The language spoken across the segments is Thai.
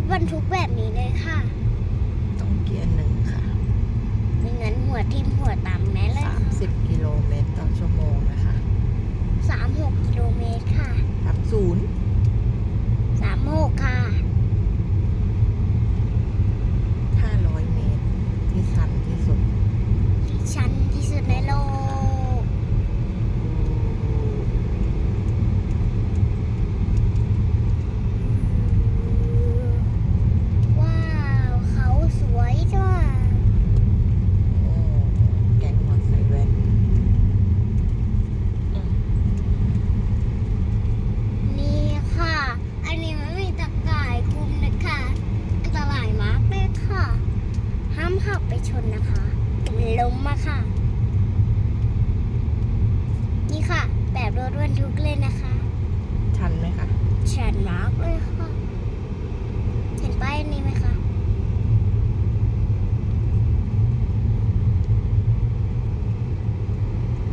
ถบรรทุกแบบนี้เลยค่ะต้องเกียร์หนึ่งค่ะ ไม่งั้นหัวทิ่มหัวตามแม่เลยสามสิบกิโลเมตร ขับไปชนนะคะเป็นล้มมาค่ะ นี่ค่ะ แบบรถบรรทุกเลยนะคะ ชันไหมคะ ชันมากเลยค่ะ เห็นป้ายนี้ไหมคะ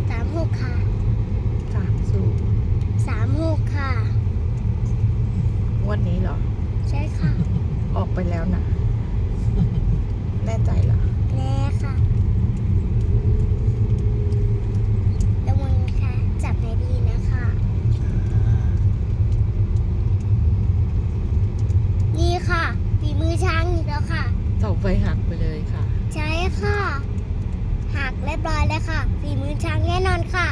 สามหกค่ะสามศูนย์สามหกค่ะงวันนี้เหรอ ใช่ค่ะ ออกไปแล้วนะ แน่ใจเหรอ แน่ค่ะระวังนะคะ จับให้ดีนะคะ นี่ค่ะฝีมือช้างอีกแล้วค่ะ เสาไฟหักไปเลยค่ะ ใช่ค่ะ หักเรียบร้อยแล้วค่ะ ฝีมือช้างแน่นอนค่ะ